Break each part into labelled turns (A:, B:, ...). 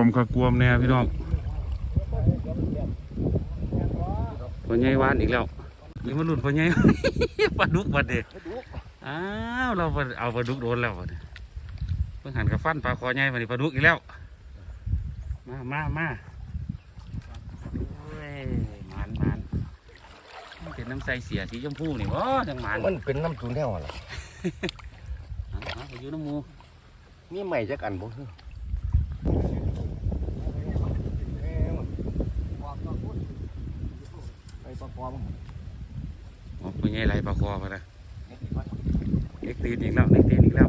A: วมค่ะกวมแน่พี่น้องพ่อใหญ่วานอีกแล้วนี่มาลุ่นพ่อใหญ่ปลาดุกบัดเด็อ้าวเราเอาปลาดุกโดนแล้วบัดนี้เพิ่งหันกับฟันปลาคอใหญ่มาดิปลาดุกอีกแล้ว มามามาโอ้ยหมันหมันมันเป็นน้ำใสเสียสีชมพูนี่วะจังหมัน
B: มันเป็นน้ำตุนแนวอะไร
A: เอาเอาไปอยู่น้ำหมู
B: มีใหม่จักอันบ่ ฮึไปประกอบ
A: อ๋อพ่อใหญ่ไรปลาคอมาละเล็กตีนอีกแล้วเล็กตีนอีกแล้ว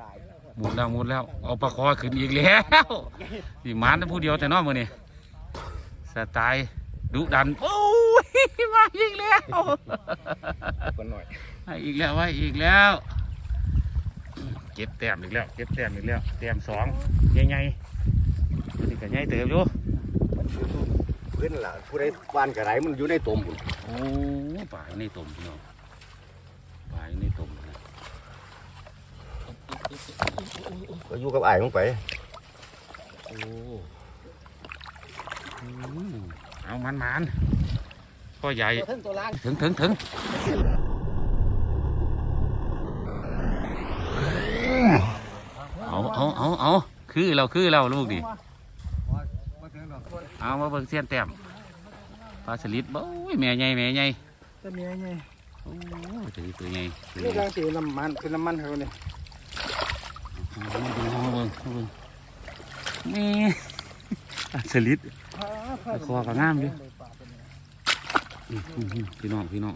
B: ตายแล้ว
A: หมุนแล้วหมุนแล้ว เอาปลาคอขึ้นอีกแล้วสีมานแต่ผู้เดียวแต่นอกมือนี่สไตล์ดุดันโอ้ยมาอีกแล้ว
B: กันหน่อย
A: มาอีกแล้วว่าอีกแล้วเก็บแต้มอีกแล้วเก็บแต้มอีกแล้วแต้มสองใหญ่ๆตัวนี้ก็ใหญ่เติบอยู่
B: มันอยู่เพื่อนล่ะผู้ใดบ้านกระไรมันอยู่ในตมบุญ
A: โอ้ปลาอยู่ในตุ่มพี่น้องปลาอยู่ในตุ่มนะ
B: ก็อยู่กับอ้ายลงไป
A: โอ้อืมเอามันมันๆพ่อใหญ่
B: ถึงตัวล่าง
A: ถึงถึงถึงเอาเอาเอาเอาคือเราคือเราลูกดิ เอามาเบิ่งเสี้ยนแต้มปลาสลิดบ่โอ้ยแม่ใหญ่แม่ใหญ่
C: จะมีไง
A: โอ้ยตัวนี้ตัวใหญ่ตัวให
C: นี่
A: ญ่
C: รังสีน้ำมันเป็นน้ำมันเขาเนี่ย
A: เอามาเบิ่งเอามาเบิ่งเอามาเบิ่งนี่ปลาสลิด คอก็งามอยู่ อื้อหือหือพี่น้องพี่น้อง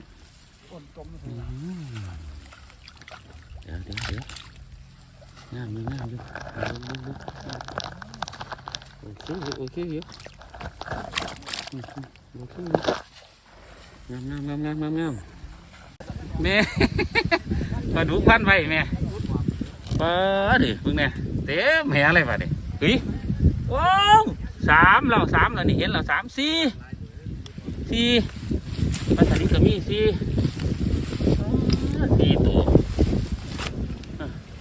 C: ต้นจม
A: อืมเดี๋ยวเดี๋ยวเดี๋ยวงามอยู่งามอยู่เอาดูดูโอเคโอเคเดี๋ยวอื้อหือโอเค งามงามงามงามงามงามแม่ปลาดุกพันไว้แม่ปลาดิพิ่งเนี่ยเต็มแหอะไรปะดิเฮ้ยโอ้วสามเราสามเรานี่เห็นเราสามสี่สี่ปลาสลิดก็มีสี่สี่ตัว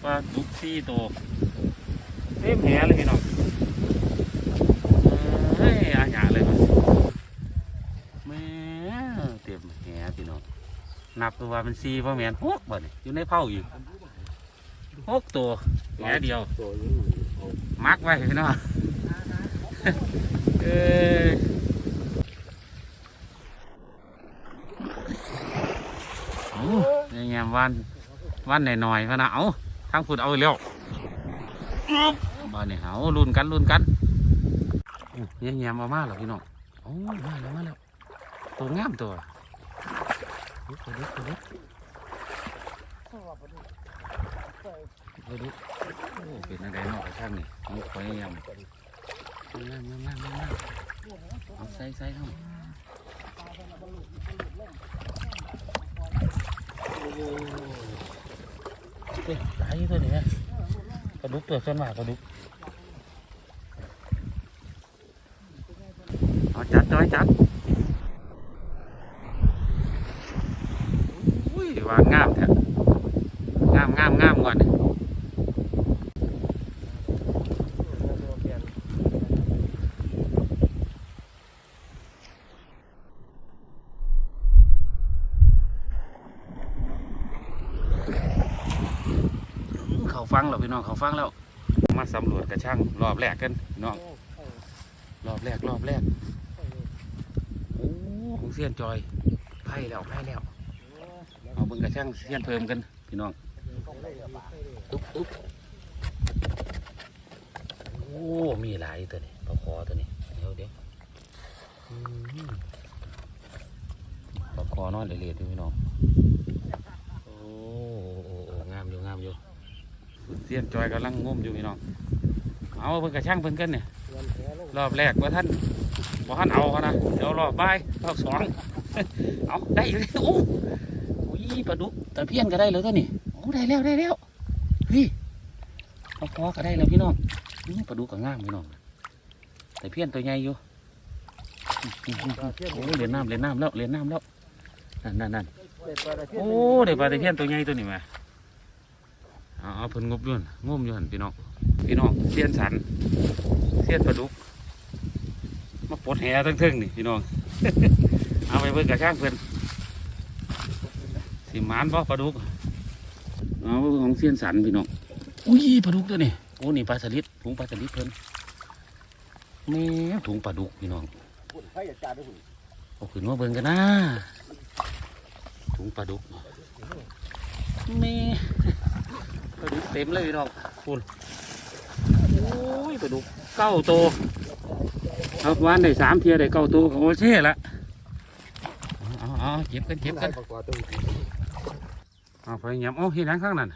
A: ปลาดุกสี่ตัวเต็มแหงเลยพี่น้องเฮ้ยอาหยาเลยว่ะแม่เต็มแหพี่น้อง นับตัวว่าเป็นสี่พ่อแม่นหกบ่เนี่ยอยู่ในเผาอยู่หกตัวแหเดียวมักไว้พี่น้องเออเอาเนี่ยยามวันวันหน่อยๆพะนะเอาทางพูดเอาเร็วบบ้านนี่เอาลุ้นกันลุ้นกันอู้เนี่ยมามาแล้วพี่น้องโอ้มาแล้วมาแล้วตัวงามตัว ดูตัวดูตัวดูตัวดูโอ้เป็นอะไรเนาะกระช่างนี่เอาคอยยำงามงามงามงามงามเอาใส่ใส่เข้าเฮ้ยตายอยู่ตัวนี้ฮะกระดุกตัวส่วนมากกระดุกเอาจัดจอยจัดอุ้ยวางามแท้งามงามงามก่อนนี่เขาฟังแล้วพี่น้องเขาฟังแล้วมาสำรวจกระช่างรอบแรกกันพี่น้องรอบแรกรอบแรกโอ้ของเสียนจอยไพ่แล้วไพ่แล้ว เบิ่งกระช่างเสียนเพิ่มกันพี่น้องอุ๊บอุ๊บโอ้มีหลายตัวนี้ปลาคอตัวนี้เดี๋ยวเดี๋ยวปลาคอนอนเละๆอยู่พี่น้องโอ้โอ้โอ้โอ้งามอยู่งามอยู่เสียนจอยกำลังงมอยู่พี่น้องเอาเพิ่นกระช่างเพิ่นกันเนี่ยรอบแรกว่าท่านว่าท่านเอาเขานะเดี๋ยวรอบบ่ายรอบสองเอาได้อีกแล้วโอ้ ปลาดุกตะเพียนก็ได้แล้วตัวนี้โอ้ได้แล้วได้แล้วพี่เอาคอก็ได้แล้วพี่น้องปลาดุกก็งามพี่น้องตะเพียนตัวใหญ่อยู่โอ้เล่นน้ำเล่นน้ำแล้วเล่นน้ำแล้วนั่นนั่นนั่นโอ้ได้ปลาตะเพียนตัวใหญ่ตัวนี้มาเอาเพิ่นงบยุ่นงมอยู่หันพี่น้องพี่น้องเสียนสันเสียนปลาดุกมาปลดแหทั้งเทิงนี่พี่น้องเอาไปเบิ่งกระช่างเพิ่น สิหมานบ่ปลาดุกเอาเบิ่งของเสียนสันพี่น้องอุ้ยปลาดุกตัวนี้โอ้นี่ปลาสลิดถุงปลาสลิดเพิ่นแม่ถุงปลาดุกพี่น้อง
B: พุ่นไฟอย่าจ่าด้วยพุ่น
A: เอาขึ้นมาเบิ่งกันนะถุงปลาดุกแม่ปลาดุกเต็มเลยพี่น้องคุณโอ้ยปลาดุกเก้าโตวเอาวานได้สามเทียได้เก้าโตวก็โอเคละเอาเอาเอาเจ็บกันเจ็บกัน
B: ประกอบตัว
A: เอาไปแยมเอาเห็นหยังข้างนั้น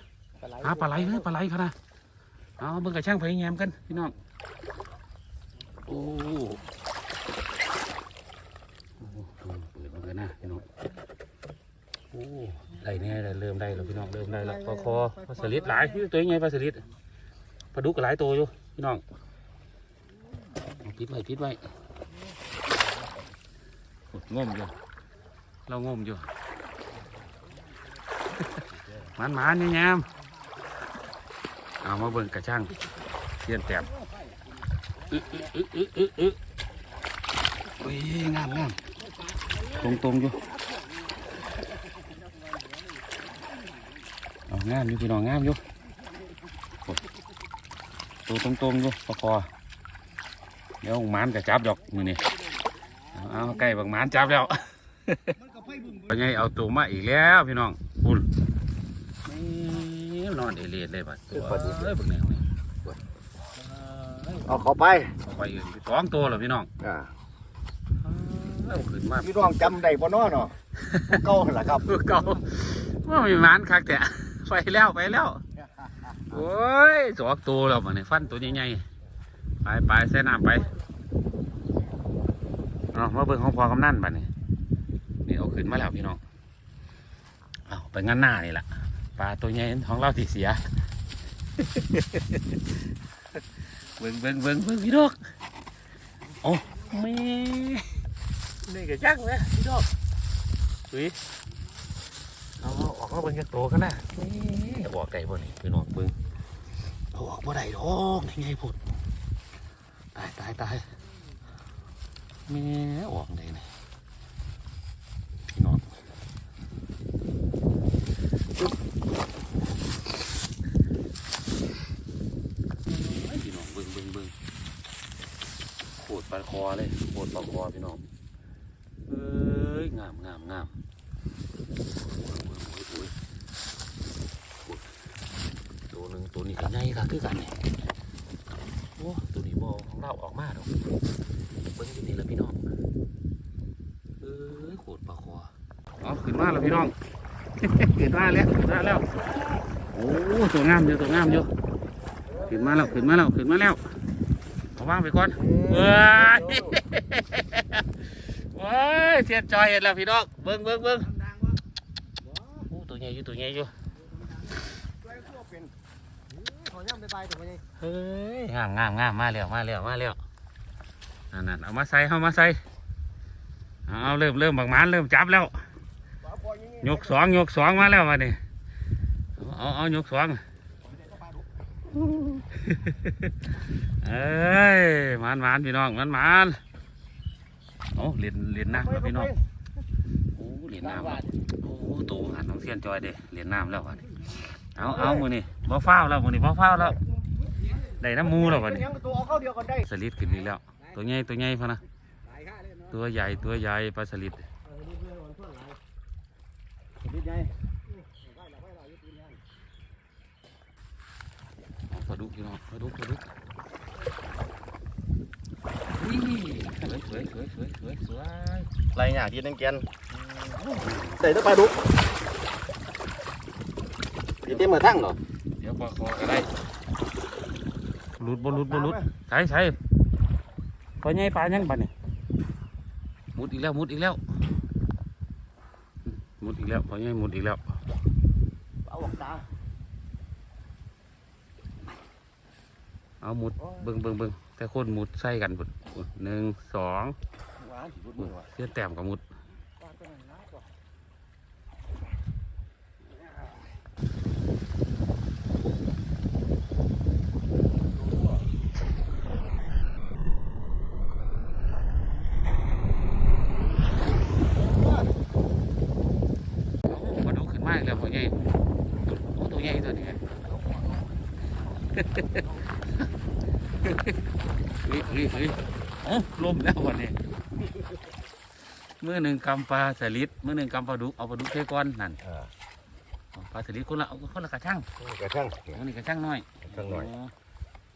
A: หาปลาไหลเลยปลาไหลเขานะเอาเบิ่งกับช่างไปแยมกันพี่น้องโอ้โอ้เปิดมาเลยนะพี่น้องโอ้ได้แน่ได้เริ่มได้แล้วพี่น้องเริ่มได้แล้วปลาคอปลาสลิดหลายพี่ตัวใหญ่ปลาสลิดปลาดุกก็หลายตัวอยู่พี่น้องเอาปิดไว้ปิดไว้โอ้งมอยู่เรางมอยู่ มันมันนี่ยามเอามาเบิ่งกระช่างเทียนแต้มอึ๊อึ๊อึ๊อึ๊อึ๊อึ๊โอ้ยงามงามตรงตรงอยู่เอางามอยู่พี่น้องงามอยู่ตัวตรงตรงอยู่ปะคอเดี๋ยวหมานกระจับดอกมือนี่เอาใกล้บักหมานจับแล้วเป็นไงเอาตัวมาอีกแล้วพี่น้อง ปุ่นนี่นอนเอเลียดเลยบัดตัวเอ้ยบักแนวนี่
B: เอาเข้าไป
A: เอาไปอื่นสองตัวแล้วพี่น้อง
B: อ่า
A: เอาขึ้นมา
B: พี่น้องจำได้บ่เนาะเนาะพวกเก่าหั่นล่ะครับ
A: เพื่อเก่าว่ามีหมันคักแต่ไปแล้วไปแล้วโอ้ยสองตัวแล้วมันนี่ฟันตัวใหญ่ๆไปไปใส่น้ำไปเอามาเบิ่งของพอกำนันบัดนี้นี่เอาขึ้นมาแล้วพี่น้องเอาไปงั้นหน้านี่แหละ ปลาตัวใหญ่ของเราที่เสีย เบิ่งเบิ่งเบิ่งเบิ่งพี่ดอกโอ้แม่นี่ก็จักนะพี่ดอกอุ้ยเอาเอาออกมาเบิ่งจากโตกันนะแม่ออกได้บ่นี่พี่น้องเบิ่งเอาออกบ่ได้ดอกนี่ไงพุดตายตายตายแม่ออกได้นี่พี่น้องพี่น้องเบิ่งเบิ่งเบิ่งโคตร ปลาคอเลยโคตรปลาคอพี่น้องเอ้ยงามงามงามตัวหนึ่งตัวนี้ก็ใหญ่ค่ะคือกันเนี่ยโอ้ตัวนี้บอของเราออกมาดอกเบิ้งอยู่นี่แล้วพี่น้องเอ้ยโขดปลาคอเอาขึ้นมาแล้วพี่น้องขึ้นมาแล้วขึ้นมาแล้วโอ้ตัวงามอยู่ตัวงามอยู่ขึ้นมาแล้วขึ้นมาแล้วขึ้นมาแล้ว เอาวางไปก่อนเว้ยเว้ยเทียนจอยเห็นแล้วพี่น้องเบิ้งเบิ้งเบิ้งโอ้ตัวใหญ่อยู่ตัวใหญ่อยู่
C: ขอย่ำไปไปถึงไป
A: เฮ้ยงามงามงามมาแล้วมาแล้วมาแล้วนั่นนั่นเอามาใส่เอามาใส่เอาเอาเริ่มเริ่มบักหมานเริ่มจับแล้วยกสองยกสองมาแล้วมาเนี่ยเอาเอายกสอง เอ้ยมานมานพี่น้องมานมานโอ้เหรียญเหรียญน้ำแล้วพี่น้องโอ้เหรียญน้ำแล้โอ้ตัวหันน้องเสียนจอยเด้เหรียญน้ำแล้ววะนี่เอาเอามือนี่บ่ฟ้าวแล้วมือนี่บ่ฟ้าวแล้วได้น้ำมูแล้ววะนี่
B: ยังตัวเอาเข้าเดียวกันได้
A: สลิดขึ้นอีกแล้ว ตัวใหญ่ตัวใหญ่พะนะตัวใหญ่ตัวใหญ่ปลาสลิด
B: นิดใหญ่
A: เอาปลา ดุกพี่น้องปลาดุกปลาดุกอุ้ยสวยสวยสวยสวยสวยสวย
B: ไรหยาที่นั่งแกนใส่ตะปลาดุกนี่เต็มมาทั้งเหรอ
A: เดี๋ยวปลาคอก็ได้หลุดบ่หลุดบ่หลุดใช่ใช่ปลาใหญ่ปลายังบัดนี่มุดอีกแล้วมุดอีกแล้วมุดอีกแล้วปลาใหญ่มุดอีกแล้ว
B: เอา
A: หมุดเบิ้งเบิ้งเบิ้งแต่คนหมุดใส่กันบุดหนึ่งสองเสื้อแต้มกับหมุดมาดูขึ้นมากเลยพ่อใหญ่ตัวใหญ่ตัวนี้ เฮ้ยเฮ้ยเฮ้ยโอ้ลมแล้ววันนี้มือหนึ่งกำปลาสลิดมือหนึ่งกำปลาดุกเอาปลาดุกเทก้อนนั่น
B: อ่า
A: เอาปลาสลิดคนละเอาคนละกระชัง
B: กระช่าง
A: อันนี้กระชังน้อย
B: กระช่างหน่อย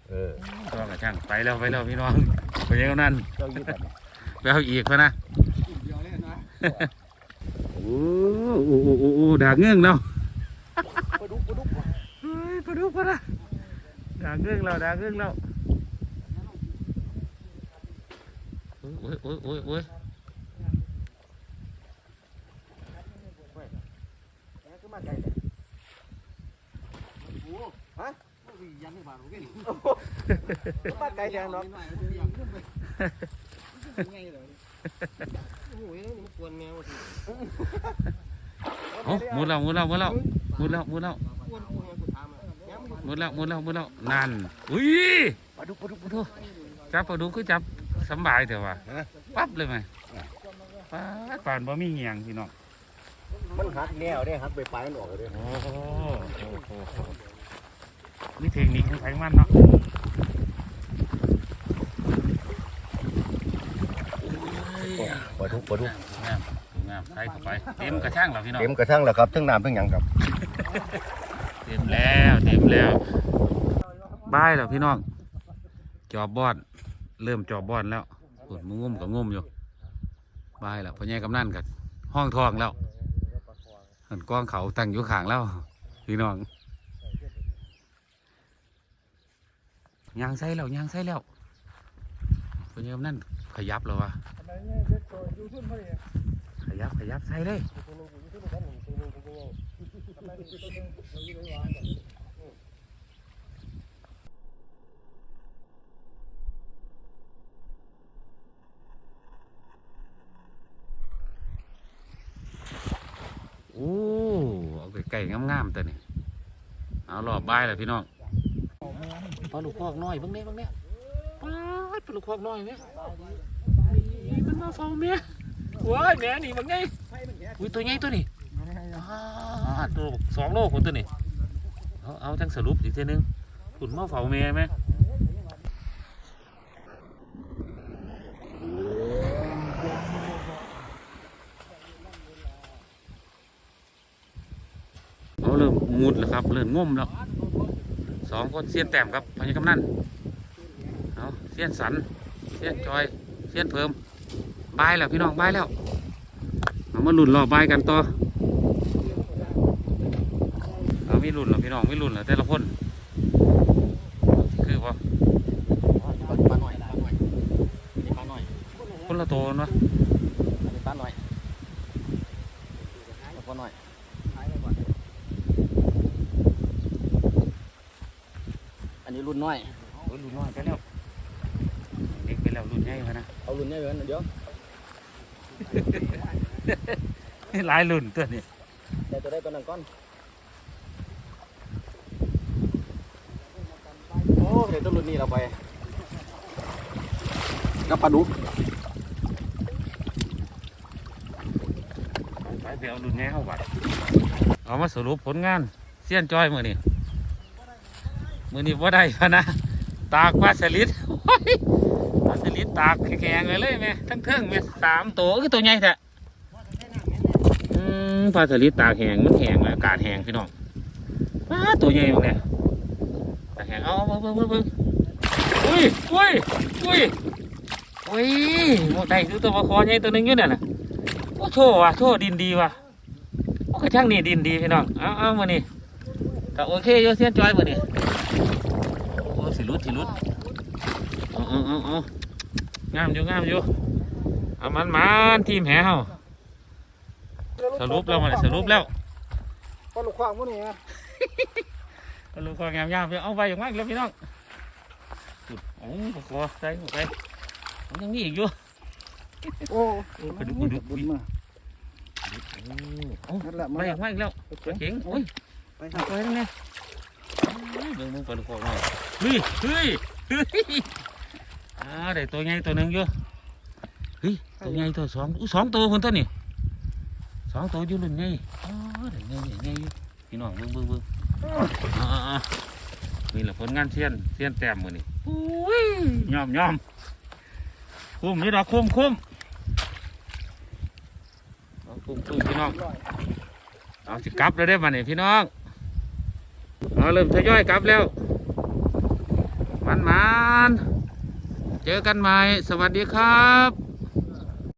B: เออ
A: โตัวกระชังไปแล้วไปแล้วพี่น้องไปยังนั่น
B: เจ้าอยู่กัน
A: ไปเอาอีกพะนะ
C: เดียวเลยนะ
A: โอ้โอ้โอ้โอ้โอ้ด่าเงื่องแล้ว
C: ปลาดุกปลาดุก
A: เฮ้ยปลาดุกพะนะ ด่าเงื่องแล้วด่าเงื่องแล้วโอ้ยโอ้ยโอ้ยโอ้ย
C: นี่คือมาไกลโอ้ฮะยันไม่บาดโอเคมาไกลแดงเนาะโอ้ยนี่มันกวนแมวสิ
A: โอ้มุดแล้วมุดแล้วมุดแล้วมุดแล้วมุดแล้ว
C: ยังไม่
A: มุดแล้วมุดแล้วมุดแล้วนั่นอุ้ย
B: ปลาดุกปลาดุกปลา
A: โอ้
B: ดุ
A: โห
B: ก
A: จับปลาดุกคือจับสำบายเถอะว่ะ
B: ฮะ
A: ปั๊บเลยไหมป๊าดป่านบ่มีเงียงพี่น้อง
B: มันหักแนวได้หักไปปลายมันออกเลย
A: โอ้โหโอ้โหมีเทคนิคของไผมันเนาะ
B: ปลาดุกปลาดุก
A: งามงามใส่เข้าไปเต็มกระช่างแล้วพี่น้อง
B: เต็มกระช่างแล้วครับทั้งน้ำทั้งหยังครับ
A: เต็มแล้วเต็มแล้วบายแล้วพี่น้องจอบบอนเริ่มจอบบอนแล้วปวดงุ่มกับงุ่มอยู่บายแล้วพ่อใหญ่กำนันกับห้องทองแล้วเห็นกล้องเขาตั้งอยู่ข้างแล้วพี่น้องยางใส่แล้วยางใส่แล้วพ่อใหญ่กำนันขยับแล้ววะขยับขยับใส่เลย โอ้เอาไก่ๆงามๆตัวนี้เอาหลอบบายเลยพี่น้องปลาลูกคอกน้อยเบ้างเนี้บ้างเนี้ปลาดปลาลูกคอกน้อยไหมนี่มันมาเฝ้าเมียว้ายแม่นี่มันไงอุ้ยตัวใหญ่ตัวนี้อ่า ตัวสองโลคนตัวนี้เอาเอาจังสรุปอีกทีนึงขุนมาเฝ้าเมียไหมเอาเริ่มมุดแล้วครับ เริ่มง่มแล้วสองคนเสี้ยนแต้มครับพญากำนันเอาเสี้ยนสันเสี้ยนจอยเสี้ยนเพิ่มบายแล้วพี่น้องบายแล้ว เอามาลุ่นรอบายกันต่อเอา มีลุ่นเหรอพี่น้องมีลุ่นเหรอแต่ละคนคือว่า
C: ปลาหน่อยปลาหน่อยปลาหน่อย
A: คนละโตนวะ
C: ปลาหน่อยปลาหน่อยอันนี้รุ่นน้อย
A: โอ้ยลุ่นน้อยไปแล้วเด็กไปแล้วลุ่นใหญ่พะนะ
C: เอารุ่นนี้ไว้กันเดี๋ยว
A: หลายลุ่นตัวนี้
C: แต่ตัวได้ตัวนั้นก้อน โอ้เดี๋ยวตัวรุ่นนี้เราไปกับปลาดุก
A: ไปไปเอารุ่นใหญ่เข้าบัดเอามาสรุปผลงานเสี้ยนจอยมือนี่มือนี่ว่าได้พะนะ ตากปลาสลิดโอ้ยปลาสลิดตากแข็งๆเลยเลยแม่ทั้งเทิงแม่สามตัวคือตัวใหญ่แท้อืมปลาสลิดตากแห้งมันแห้งแล้วอากาศแห้งพี่น้องปลาตัวใหญ่หมดเลยตาก แห้งเอาเบิ่งเบิ่งเบิ่งอุ้ยอุ้ยอุ้ยอุ้ยโมได้คือตัวปลาคอใหญ่ตัวนึงอยู่เนี่ยนะโอ้โชว์ว่ะโชว์ดินดีว่ะโอ้กระช่างนี่ดินดีพี่น้องเอาเอามานี่ก็โอเคโยเซียนจอยมานี่โอ้สิรุดสิรุดเอาเอาเอาเอางามอยู่งามอยู่เอามันมันทีมแห่เฮาสรุปแล้วมาเลยสรุปแล้ว
C: ปลาลูกควางพวกนี้ นะ
A: ก็รู้ความงามยามเอาไปอย่างมากแล้วพี่น้องสุดโอ้ปขอใส่เข้าไปมันยังมีอีกอยู่
C: โอ้
A: โอ้กระดูกกระดูก
C: บุญมา
A: โอ้
C: นั่นแหละ
A: ไป
C: มา
A: อย่างมากอีกแล้วเจ๋งโอ้ย
C: ไป
A: ไปไปแล้วเนี่ยเบิ่งเบิ่งปลาลูกคอหน่อยเฮ้ยเฮ้ยเฮ้ยอ่าได้ตัวใหญ่ตัวหนึ่งอยู่เฮ้ยตัวใหญ่ตัวสองอู้สองตัวคนตัวนี่สองตัวอยู่รุ่นใหญ่อ๋อได้ง่ายง่ายพี่น้องเบิ้งเบิ้งเบิ้งอ่าๆๆ นี่แหละผลงานเทียนเทียนแต้มมือนี่อุ้ยยอมยอมคุ้มนี่ดอกคุ้มคุ้มเอาคุ้มคุ้มพี่น้องเอาสิกลับแล้วได้อมาเนี่ยพี่น้องเอาเริ่มทยอยกลับแล้วมันมันๆเจอกันใหม่ สวัสดีครับ